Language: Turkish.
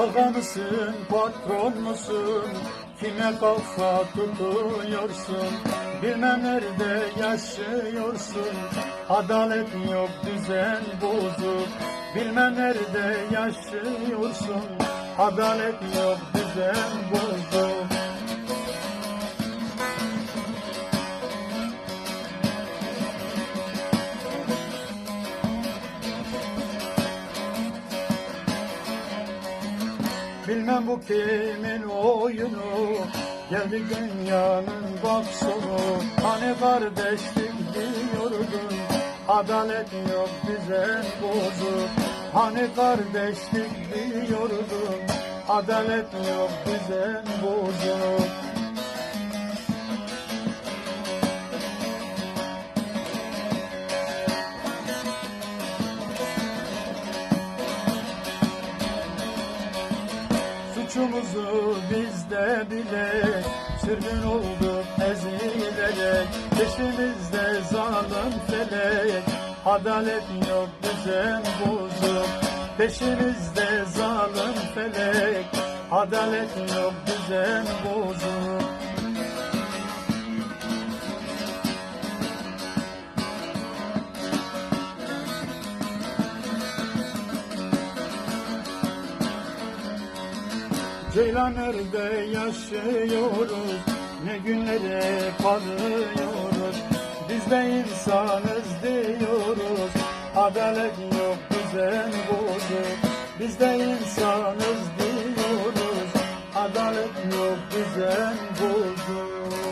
Ağa mısın, patron musun? Kime kafa tutuyorsun? Bilmem nerede yaşıyorsun. Adalet yok, düzen bozuk. Bilmem nerede yaşıyorsun. Adalet yok, düzen bozuk. Bilmem bu kimin oyunu. Geldi dünyanın bak sonu Hani kardeşlik diyordun Adalet yok düzen bozuk Hani kardeşlik diyordun Adalet yok düzen bozuk Suçumuzu biz de bile Sürgün olduk ezilerek Peşimizde zalim felek Adalet yok düzen bozuk. Peşimizde zalim felek Adalet yok düzen bozuk Ceylanlar'da yaşıyoruz Ne günlere kalıyoruz Biz de insanız diyoruz Adalet yok düzen bozuk Biz de insanız diyoruz Adalet yok düzen bozuk